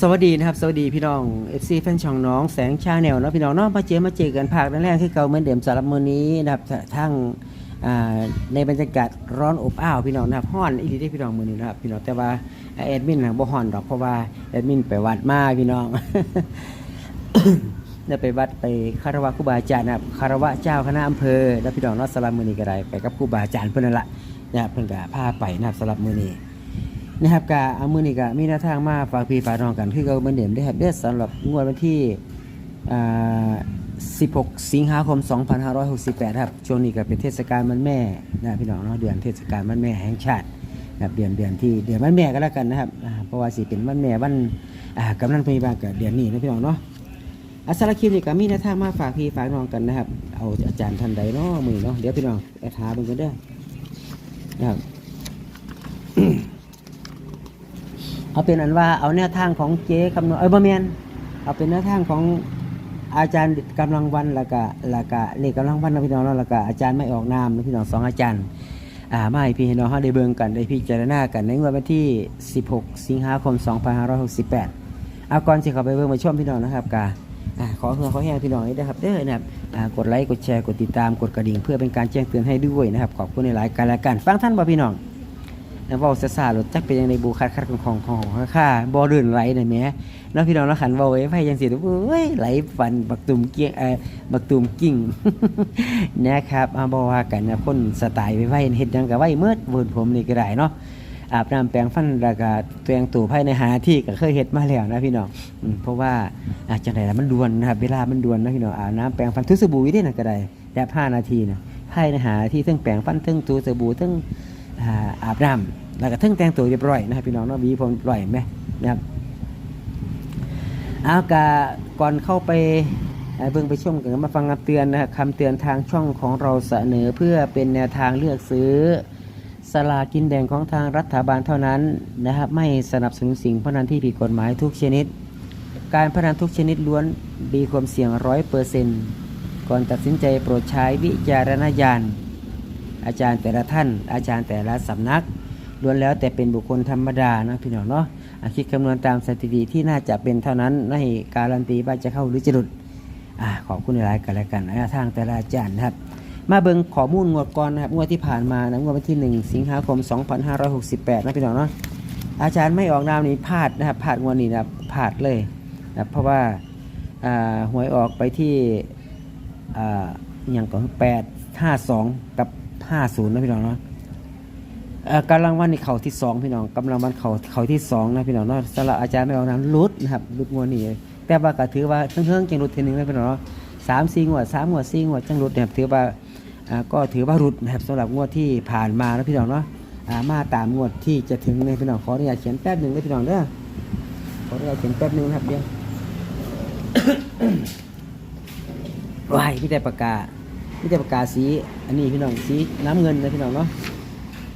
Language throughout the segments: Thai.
สวัสดีนะครับ สวัสดีพี่น้อง FC แฟนช่องน้องแสงชาแนลนะพี่น้องเนาะมาเจอมาเจอกันภาคแรกที่เก่าเหมือนเดิมสำหรับมือนี้นะครับทั้งในบรรยากาศร้อนอบอ้าวพี่น้องนะครับฮ้อนอีหลีได้พี่น้องมือนี้นะครับพี่น้องแต่ว่าแอดมินนะบ่ฮ้อนดอกเพราะว่าแอดมินไปวัดมาพี่น้องได้ไปวัดไปคารวะครูบาอาจารย์นะครับคารวะเจ้าคณะอำเภอแล้วพี่น้องเนาะสำหรับมือนี้ก็ได้ไปกับครูบาอาจารย์เพิ่นนั่นล่ะนะครับเพิ่นก็พาไปนะครับสำหรับมือนี้ นะครับกะเอามือนี่กะมีแนวทางมาฝากพี่ฝากน้องกันคือเราเหมือนเดิมได้ครับเด้อสำหรับงวดวันที่16 สิงหาคม 2568 ครับ ช่วงนี้ก็เป็นเทศกาลวันแม่นะพี่น้องเนาะเดือนเทศกาลวันแม่แห่งชาตินะเดือนเดือนที่เดือนวันแม่ก็แล้วกันนะครับเพราะว่าสิเป็นวันแม่วันกำนันพยาบาลกับเดือนนี้นะพี่น้องเนาะอาสารบคลิปนี่ก็มีแนวทางมาฝากพี่ฝากน้องกันนะครับ เอาอาจารย์ท่านใดเนาะมือเนาะเดี๋ยวพี่น้องไปหาเบิ่งกันเด้อนะครับ เอาเป็นอันว่าเอาแนวทางของเจ๊คำนวณเอ้ยบ่แมนเอาเป็นแนวทางของอาจารย์กำลังวันล้วก็แล้วก็เลขกำลังวันนะพี่น้องเนาะก็อาจารย์ไม่ออกนามนะพี่น้องสองอาจารย์อ่ามาให้พี่น้องเฮาได้เบิ่งกันได้พิจารณากันในวันที่ 16 สิงหาคม 2568เอาก่อนสิเขาไปเบิ่งมาชมพี่น้องนะครับกาอ่าขอเพื่อขอแห้งพี่น้องด้วยนะครับเด้อนะครับกดไลค์กดแชร์กดติดตามกดกระดิ่ง เพื่อเป็นการแจ้งเตือนให้ด้วยนะครับขอบคุณในหลายการละกันฟังท่านบ่พี่น้อง แล้วเว้าซะซาๆรถจักเป็นยังในบูคัดคัดของของของของค่าบ่เดินไหลน่ะแหมแล้วพี่น้องเราขันเว้าไว้ไผจังซี่เอ้ยไหลฟันบักตุ่มเกี้ยงเอ่อบักตุ่มกิ่งนะครับเอาบ่ว่ากันนะคนสไตล์ไว้ๆเฮ็ดหยังก็ไว้เมิดเวินผมนี่ก็ได้เนาะอาบน้ำแปรงฟันแล้วก็แปรงตู้ภายในหาที่ก็เคยเฮ็ดมาแล้วนะพี่น้องเพราะว่าอาจังไดล่ะมันด่วนนะครับเวลามันด่วนนะพี่น้องอาบน้ำแปรงฟันทุกสบู่วิธีน่ะก็ได้แค่5นาทีนะภายในหาที่ทั้งแปรงฟันทั้งตู้สบู่ทั้งอาอาบน้ำ แล้วก็ทึ่งแต่งตัวเรียบร้อยนะครับพี่น้องเนาะวีผมปล่อยไหมนะครับเอากาก่อนเข้าไปเอ่อเบิ่งไปชมกันมาฟังคำเตือนนะครับคำเตือนทางช่องของเราเสนอเพื่อเป็นแนวทางเลือกซื้อสลากินแดงของทางรัฐบาลเท่านั้นนะครับไม่สนับสนุนสิ่งพนันที่ผิดกฎหมายทุกชนิด การพนันทุกชนิดล้วนมีความเสี่ยงร้อยเปอร์เซนต์ก่อนตัดสินใจโปรดใช้วิจารณญาณอาจารย์แต่ละท่าน อาจารย์แต่ละสำนัก ล้วนแล้วแต่เป็นบุคคลธรรมดานะพี่น้องเนาะะคิดคำนวณตามสถิติที่น่าจะเป็นเท่านั้นไม่การันตีว่าจะเข้าหรือจะหลุดอขอบคุณหลายกันแล้วกันนะทางแต่ละอาจารย์นะครับ มาเบิ่งข้อมูลงวดก่อนนะครับงวดที่ผ่านมานะงวดวันที่ 1 สิงหาคม 2568 นะพี่น้องเนาะอาจารย์ไม่ออกนามนี้พลาดนะครับพลาดงวดนี้นะพลาดเลยนะเพราะว่าอ่าหวยออกไปที่ออย่างก่อน8 5 2 กับ 50 นะพี่น้องเนาะ กำลังวันนี่เขาที่สองพี่น้องกำลังวันเขาเขาที่สองนะพี่น้องเนาะสำหรับอาจารย์ไม่ออกนามรุดนะครับรุดงวดนี้แต่ว่าก็ถือว่าเพิ่งๆจังรุดทีหนึงนะพี่น้องเนาะสามสี่งวดสามงวดสี่งวดจังรุดเนี่ยถือว่าก็ถือว่ารุดนะครับสำหรับงวดที่ผ่านมานะพี่น้องเนาะมาตามงวดที่จะถึงในพี่น้องขออนุญาตเขียนแป๊บหนึ่งนะพี่น้องเด้อขออนุญาตเขียนแป๊บหนึ่งครับเดี๋ยววายพี่แต่ปากกาพี่แต่ปากกาสีอันนี้พี่น้องสีน้ำเงินนะพี่น้องเนาะ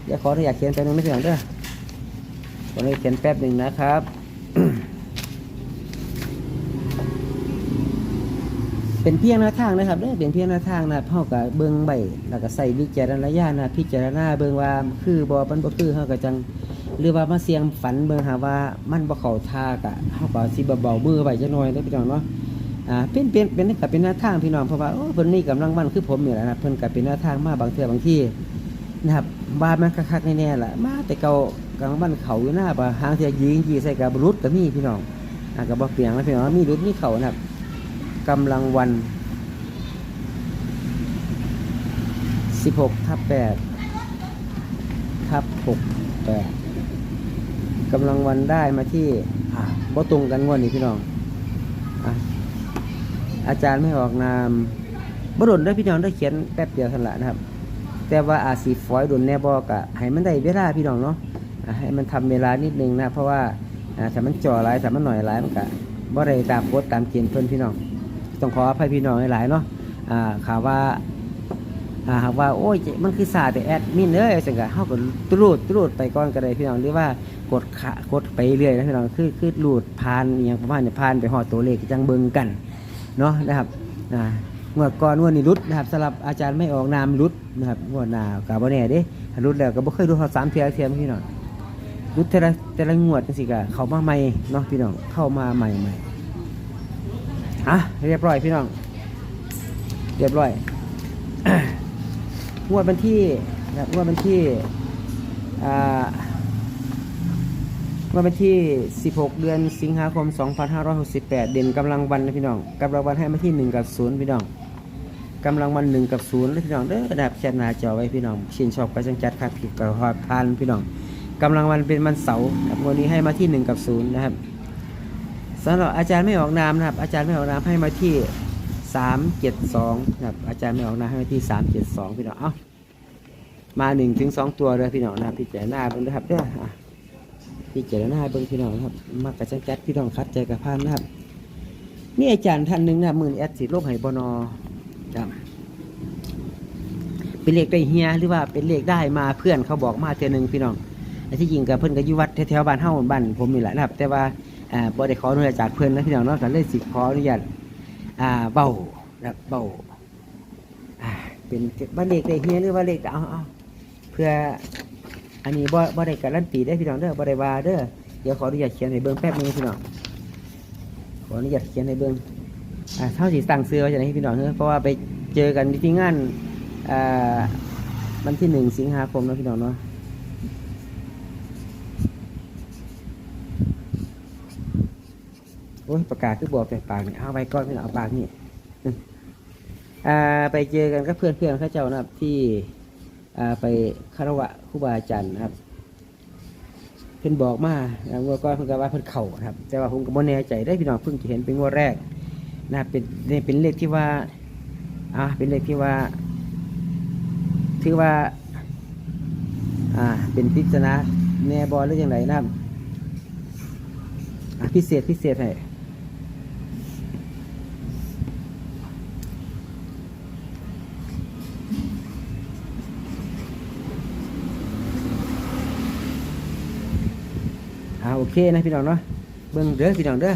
เดี๋ยวขออนุญาตเขียนแป๊บนึงนะพี่น้องเด้อขออนุญาตเขียนแป๊บหนึ่งนะครับเป็นเพียงแนวทางนะครับเด้อเป็นเพียงแนวทางนะเฮาก็เบิ่งใบแล้วก็ใส่วิจารณญาณนะพิจารณาเบิ่งว่าคือบ่มันบ่คือเฮาก็จังหรือว่ามาเสียงฝันเบิ่งหาว่ามันบ่เข้าท่ากะเฮาก็สิเบาๆมือไว้จักหน่อยเด้อพี่น้องเนาะอ่าเป็นเป็นเป็นก็เป็นแนวทางพี่น้องเพราะว่าโอ้เพิ่นนี่กำลังมันคือผมนี่แหละนะเพิ่นก็เป็นแนวทางมาบางเทื่อบางที่ นะครับบ้านมันคักๆแน่ๆล่ะมาแต่เก่ากลางบ้านเขาอยู่หน้าบ่หางเที่ยยิงยีใส่กับรุดก็มีพี่น้องอ่าก็บ่เปียงนะพี่น้องมีรุดมีเขานะครับกำลังวัน 16ทับ8ทับ68กำลังวันได้มาที่อ่าบ่ตรงกันงวดนี้พี่น้องอะอาจารย์ไม่ออกนามบรุนได้พี่น้องได้เขียนแป๊บเดียวเท่านั้นละนะครับ แต่ว่าอาจสีฝอยดุนแน่บอกอะให้มันได้เวลาพี่น้องเนาะให้มันทำเวลานิดนึงนะ เพราะว่าอาถ้ามันจ่อหลายถ้ามันหน่อยหลายมันก็บ่ได้ตามกฎตามเกณฑ์เพิ่นพี่น้อง ต้องขออภัยพี่น้องหลายเนาะอ่าข่าวว่าอ่าหากว่าโอ้ยมันคือศาสตร์แต่แอดมินเอ้ยจังก็เฮาก็ตรูดตรูดไปก่อนก็ได้พี่น้องหรือว่ากดขะกดไปเรื่อยนะพี่น้องคือคือรูดผ่านอย่างประมาณนี้ผ่านไปฮอดตัวเลขจังเบิงกันเนาะนะครับอ่า งวดก่อนงวดนี้รุดนะครับสำหรับอาจารย์ไม่ออกนามรุดนะครับงวดหน้าก็บ่แน่เด้รุดแล้วก็บ่เคยดูฮอด3เทื่อเทื่อพี่น้องรุดแต่ละแต่ละงวดจังซี่ก็เข้ามาใหม่เนาะพี่น้องเข้ามาใหม่ใหม่อะเรียบร้อยพี่น้อง เรียบร้อยงวดวันที่นะงวดวันที่อ่า งวดวันที่ 16 เดือนสิงหาคม 2568 เด่นกำลังวันนะพี่น้องกำลังวันให้มาที่ 1 กับ 0 พี่น้องกำลังวัน 1 กับ0นะพี่น้องเด้อนะครับแชทหน้าจอไว้พี่น้องชื่นชอบก็จังจัดครับผิดกับพอดพันพี่น้องกำลังวันเป็นวันเสาร์ครับวันนี้ให้มาที่ 1 กับ 0 นะครับสำหรับอาจารย์ไม่ออกนามนะครับ อาจารย์ไม่ออกนามให้มาที่สามเจ็ดสองนะครับอาจารย์ไม่ออกน้าให้ไว้ที่สามเจ็ดสองพี่น้องเอ้ามาหนึ่งถึงสองตัวเลยพี่น้องนะพี่เจ๋หน้าเบิ่งนะครับเด้อ พี่เจ๋หน้าเบิ่งพี่น้องนะครับมากระจังแก๊พี่น้องคัดใจกับพานนะครับนี่อาจารย์ท่านหนึ่งนะครับมือนี้แอดสิโลกไหบนอครับเป็นเลขได้เฮียหรือว่าเป็นเลขได้มาเพื่อนเขาบอกมาเท่อหนึ่งพี่น้องแต่ที่จริงกับเพื่อนก็อยู่วัดแถวบ้านเฮาบ้านผมนี่แหละนะครับ แต่ว่าอ่าบ่ได้ขออนุญาตจากเพื่อนนะพี่น้องเนากเลยสิขออนุญาตอ่าเบาแบบเบาอ่าเป็นบ้านเล็กได้เฮียหรือว่าเล็กเอาเอาเพื่อ อันนี้บ่บ่ได้การันตีได้พี่น้องเด้อบ่ได้ว่าเด้อเดี๋ยวขออนุญาตเขียนให้เบิ่งแป๊บนึงพี่น้องขออนุญาตเขียนให้เบิ่งอ่าเท่าสิสั่งซื้อไว้จะไหนพี่น้องเด้อเพราะว่าไปเจอกันที่งานอ่าวันที่หนึ่งสิงหาคมนะพี่น้องเนาะโอ้ยประกาศคือบอกแต่ปากนี่เอาไว้ก่อนพี่น้องเอาปากนี่อ่าไปเจอกันกับเพื่อนเพื่อนๆเข้าเจ้านะครับที่ ไปคารวะครูบาอาจารย์นะครับ เพิ่นบอกมาแล้วงวก้อนเพิ่นก็ว่าเพิ่นเข่าครับ แต่ว่าผมก็บ่แน่ใจได้พี่น้องเพิ่งจะเห็นเป็นงวดแรกนะเป็นเป็นเลขที่ว่าอ่าเป็นเลขที่ว่า ถือว่าอ่าเป็นพิจารณาแน่บอลหรือยังไงนะครับพิเศษพิเศษให้ อ่าโอเคนะพี่น้องเนาะเบิ่งเด้อพี่น้องเด้อ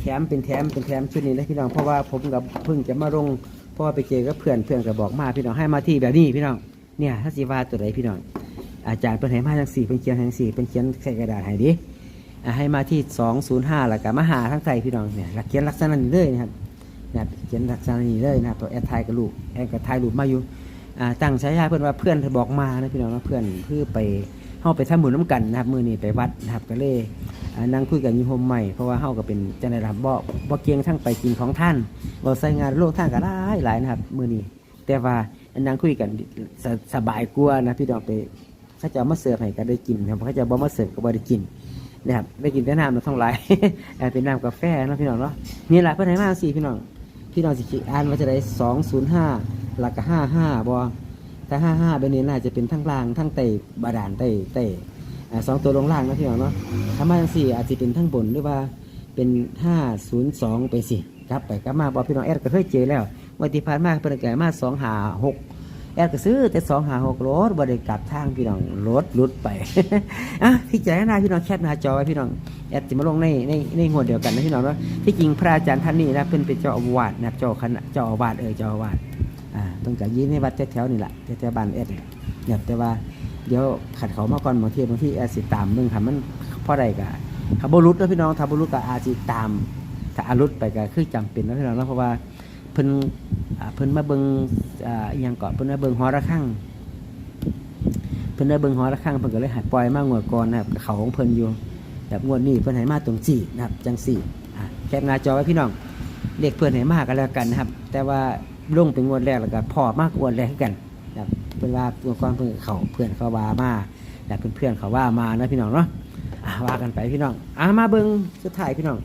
แถมเป็นแถมเป็นแถมชุดนี้นะพี่น้องเพราะว่าผมกับเพิ่งจะมาลงเพราะว่าไปเจอกับเพื่อนเพื่อนก็บอกมาพี่น้องให้มาที่แบบนี้พี่น้องเนี่ยถ้าสีว่าตัวไหนพี่น้องอาจารย์เป็นให้มาทั้งสี่เป็นเขียนทั้งสี่เป็นเขียนใส่กระดาษให้ดิให้มาที่สองศูนย์ห้าแล้วก็มาหาทั้งไทยพี่น้องเนี่ยหลักเขียนลักษณะนี้เลยนะครับเนี่ยเขียนลักษณะนี้เลยนะตัวแอดไทยกับลูกแอดกับไทยลูกมาอยู่อ่าตั้งฉายาเพื่อนว่าเพื่อนเธอบอกมานะพี่น้องเพื่อนเพื่อไป เฮาไปทำบุญน้ำกันนะครับมือนี้ไปวัดนะครับก็เลยนั่งคุยกันยูโฮมใหม่เพราะว่าเฮาก็เป็นจังได๋ล่ะบ่บ่เกียงทั้งไปกินของท่านบ่ใส่งานโลกท่านก็หลายหลายนะครับมือนี้แต่ว่านั่งคุยกันสสบายกว่านะพี่น้องไปเขาจะเอามาเสิร์ฟให้ก็ได้กินนะครับเขาจะบ่มาเสิร์ฟก็บ่ได้กินนะครับได้กินแต่น้ำเนาทั้งหลายอ่เป็นน้ำกาแฟนะพี่น้องเนาะนี่แหละเพิ่นให้มาสี่พี่น้องพี่น้องสิอ่านว่าจะได้205หลักก็55บ่ ถ้าห้าห้าเบนนี้น่าจะเป็นทั้งล่างทั้งเตะบาดาลเตะเตะสองตัวลงล่างนะพี่น้องเนาะถ้ามาจังสี่อาจจะเป็นทั้งบนหรือว่าเป็นห้าศูนย์สองไปสิกลับไปกลับมาบอกพี่น้องแอดก็เคยเจอแล้ววันที่ผ่านมาเพิ่นแก่มาสองหาหกแอดก็ซื้อแต่สองหาหกรถบริกลับทางพี่น้องรถลุดไปอะพี่แจ้งหน้าพี่น้องแคปหน้าจอไว้พี่น้องแอดจะมาลงในในในงวเดียวกันนะพี่น้องเนาะที่จริงพระอาจารย์ท่านนี้นะเป็นเป็นเจ้าอาวาสนะเจ้าคณะเจ้าอาวาสเออเจ้าอาวาส อ่าต้องการยืนในวัดแถวๆนี่แหละแถวๆบ้านแอดเนี่ยแต่ว่าเดี๋ยวขัดเขามาก่อนบางทีบางทีแอดสิตามเบิ่งค่ะมันเพราะใดกะถ้าบรุษแล้วพี่น้องถ้าบรุษก็อาจสิตามถ้าอารุษไปก็คือจำเป็นแล้วพี่น้องเนาะเพราะว่าเพิ่นเพิ่นมาเบิ่งอ่าอหยังก่อนเพิ่นมาเบิ่งหอระฆังเพิ่นได้เบิ่งหอระฆังเพิ่นก็เลยหายปล่อยมางวดก่อนนะครับเขาของเพิ่นอยู่แบบงวดนี้เพิ่นให้มาตรงสี่นะครับจังสี่แคปหน้าจอไว้พี่น้องเลขเพื่อนให้มากกันแล้วกันนะครับ แต่ว่า ลงเป็นงวดแรกแล้วก็พอมากกว่าแรกกันนะครับเพื่อนว่าตัวก้อนเพื่อนเขาเพื่อนเขาว่ามาแต่เพื่อนเพื่อนเขาว่ามานะพี่น้องเนาะะว่ากันไปพี่น้องอะมาเบิ้งสุดท้ายพี่น้อง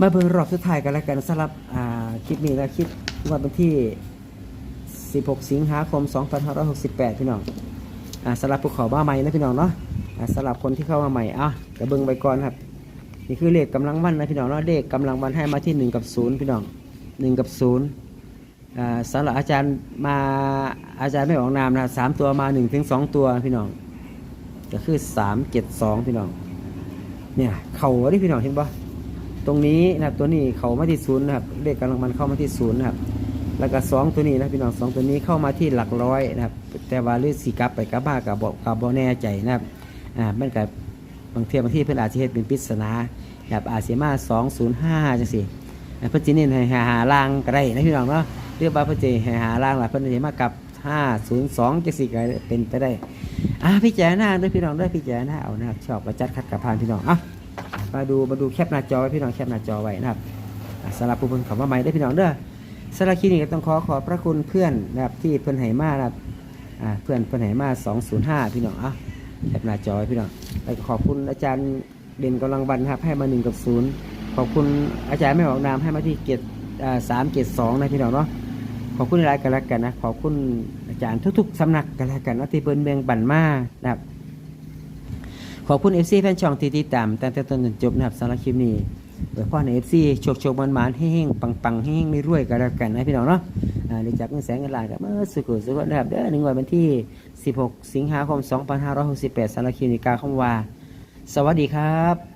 มาเบิ้งรอบสุดท้ายกันแล้วกันสำหรับอ่าคลิปนี้นะคลิปวันที่ 16 สิงหาคม 2568 พี่น้องอ่าสำหรับภูเขาบ้าใหม่นะพี่น้องเนาะอะสำหรับคนที่เข้ามาใหม่อะกระเบิ้งไปก่อนครับ นี่คือเลขกำลังวันนะพี่น้องเนาะเลขกำลังวันให้มาที่หนึ่งกับศูนย์พี่น้องหนึ่งกับศูนย์ สำหรับอาจารย์มาอาจารย์ไม่ออกนามนะสามตัวมาหนึ่งถึงสองตัวพี่น้อง ก็คือสามเจ็ดสองพี่น้อง เนี่ยเข่าที่พี่น้องเห็นปะตรงนี้นะครับตัวนี้เข่ามาที่ศูนย์นะครับเลขกำลังมันเข้ามาที่ศูนย์นะครับ แล้วก็สองตัวนี้นะพี่น้องสองตัวนี้เข้ามาที่หลักร้อยนะครับ แต่ว่าลือสีกับไปกับมากับบอกกับบแน่ใจนะครับอ่ามันกับบางเทียบางที่เพื่อนอาจจะเฮ็ดเป็นปริศนาแบบอาจจะมาสองศูนย์ห้าจังสิอ่เพื่อนจีนนให้หาหาล่างก็ได้นะพี่น้องเนาะ รียกว่าเพื่อนจะให้หาล่างหล่ะเพื่อนจะมากับห้าศูนย์สองจังสิก็เป็นไปได้อ่าพี่แจ๋หน้าด้วยพี่น้องด้วยพี่แจ๋หน้าเอานะครับชอบประจัดคัดกับพานพี่น้องอะมาดูมาดูแคปหน้าจอไว้พี่น้องแคปหน้าจอไว้นะครับอ่าสำหรับผู้เพิ่งเข้ามาใหม่ได้พี่น้องเด้อสารคลินิกก็ต้องขอขอบพระคุณเพื่อนนะครับที่เพื่อนไหมานะครับอ่าเพื่อนเพื่อนไหมา205พี่น้องอะแคปหน้าจอไว้พี่น้องแล้วก็ขอบคุณอาจารย์เด่นกำลังบันครับให้มา1กับ0ขอบคุณอาจารย์ไม่ออกนามให้มาที่เกียรติสามเกียรติสองนะพี่น้องเนาะ ขอบคุณหลายกันแล้วกันนะขอบคุณอาจารย์ทุกๆสำนักกันแล้วกันนะที่เพิ่นเบียงบันมานะครับขอบคุณ FC แฟนช่องที่ติดตามตั้งแต่ต้นจนจบนะครับสำหรับคลิปนี้โดยเฉพาะในเอฟซีโชคโชคมันมันๆให้งปังปังๆให้เฮงรวยกันแล้วกันนะพี่น้องเนาะได้จับเงินแสนเงินล้านกับเมื่อสุขุสุขนะครับเด้อหนึ่งวันที่ 16 สิงหาคม 2568สารบคลินิกาคำว่า สวัสดีครับ